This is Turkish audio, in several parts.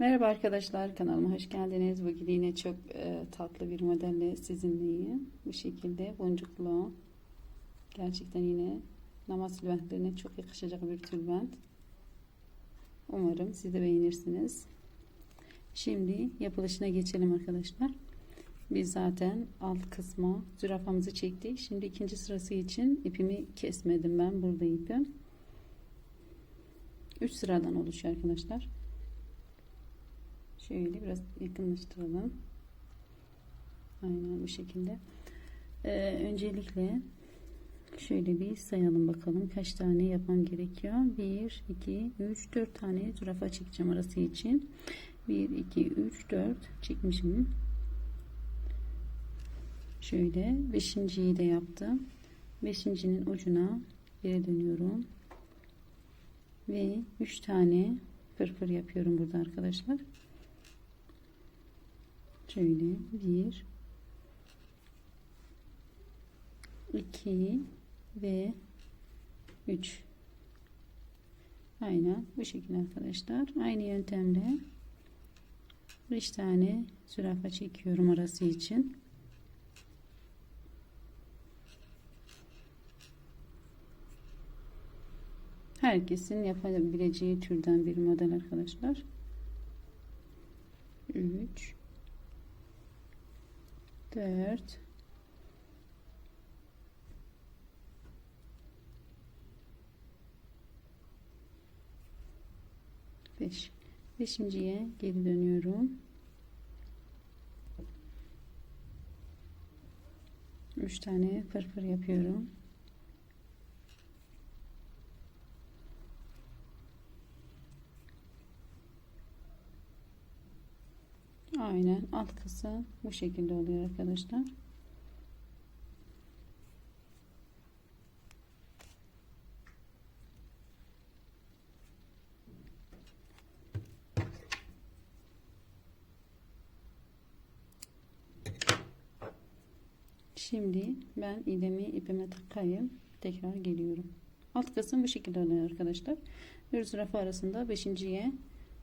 Merhaba arkadaşlar kanalıma hoş geldiniz. Bugün yine çok e, tatlı bir modelle sizinleyim. Bu şekilde boncuklu. Gerçekten yine namaz tülbentlerine çok yakışacak bir tülbent. Umarım siz de beğenirsiniz. Şimdi yapılışına geçelim arkadaşlar. Biz zaten alt kısma zürafamızı çektik. Şimdi ikinci sırası için ipimi kesmedim ben. Burada ipim. 3 sıradan oluşuyor arkadaşlar. Şöyle biraz yakınlaştıralım. Aynen bu şekilde. Ee, öncelikle şöyle bir sayalım bakalım kaç tane yapmam gerekiyor. 1, 2, 3, 4 tane zürafa çekeceğim arası için. 1, 2, 3, 4 çekmişim. Şöyle beşinciyi de yaptım. Beşincinin ucuna geri dönüyorum. Ve 3 tane fırfır yapıyorum burada arkadaşlar. Şöyle bir, iki ve üç. Aynen bu şekilde arkadaşlar. Aynı yöntemle beş tane zürafa çekiyorum arası için. Herkesin yapabileceği türden bir model arkadaşlar. 3 4 5 beşinciye geri dönüyorum. 3 tane fırfır yapıyorum Aynen alt kısım bu şekilde oluyor arkadaşlar. Şimdi ben iğnemi ipime takayım. Tekrar geliyorum. Alt kısım bu şekilde oluyor arkadaşlar. Bir zürafa arasında beşinciye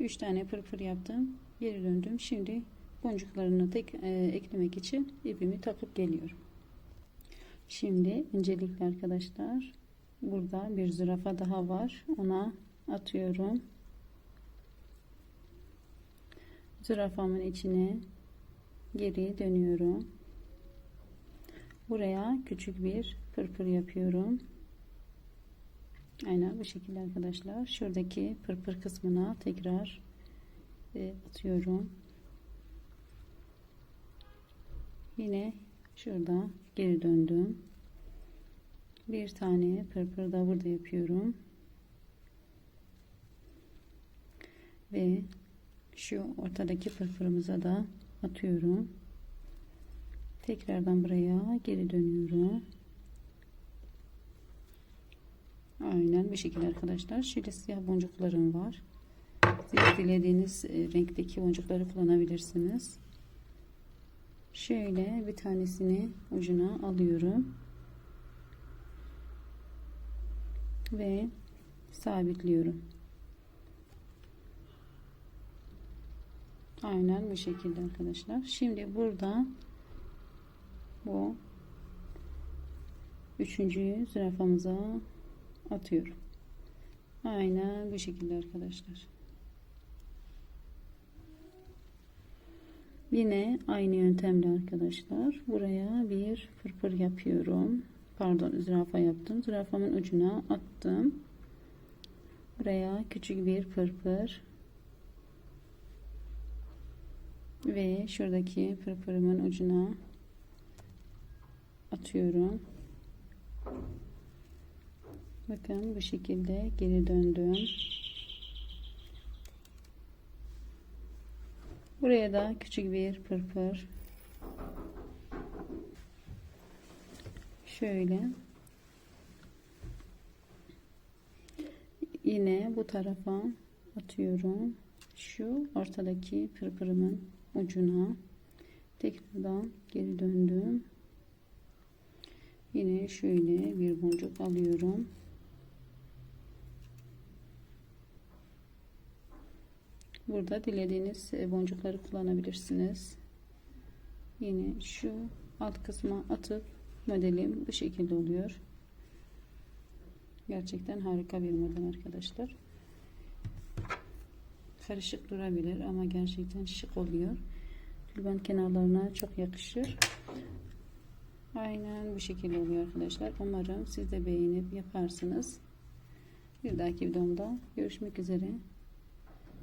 3 tane pırpır yaptım. Geri döndüm. Şimdi boncuklarını tek e, eklemek için ipimi takıp geliyorum. Şimdi öncelikle arkadaşlar burada bir zürafa daha var. Ona atıyorum. Zürafamın içine geri dönüyorum. Buraya küçük bir pırpır yapıyorum. Aynen bu şekilde arkadaşlar. Şuradaki pırpır kısmına tekrar e, atıyorum. Yine şurada geri döndüm. Bir tane pırpır da burada yapıyorum. Ve şu ortadaki pırpırımıza da atıyorum. Tekrardan buraya geri dönüyorum. Aynen bu şekilde arkadaşlar. Şöyle siyah boncuklarım var. Siz dilediğiniz e, renkteki boncukları kullanabilirsiniz. Şöyle bir tanesini ucuna alıyorum. Ve sabitliyorum. Aynen bu şekilde arkadaşlar. Şimdi burada bu üçüncüyü zürafamıza atıyorum. Aynen bu şekilde arkadaşlar. Yine aynı yöntemle arkadaşlar. Buraya bir pırpır yapıyorum. Pardon zürafa yaptım. Zürafamın ucuna attım. Buraya küçük bir pırpır. Ve şuradaki pırpırımın ucuna atıyorum. Bakın bu şekilde geri döndüm. Buraya da küçük bir pırpır. Şöyle. Yine bu tarafa atıyorum. Şu ortadaki pırpırımın ucuna tekrardan geri döndüm. Yine şöyle bir boncuk alıyorum. Burada dilediğiniz e, boncukları kullanabilirsiniz. Yine şu alt kısma atıp modelim bu şekilde oluyor. Gerçekten harika bir model arkadaşlar. Karışık durabilir ama gerçekten şık oluyor. Tülbent kenarlarına çok yakışır. Aynen bu şekilde oluyor arkadaşlar. Umarım siz de beğenip yaparsınız. Bir dahaki videomda görüşmek üzere.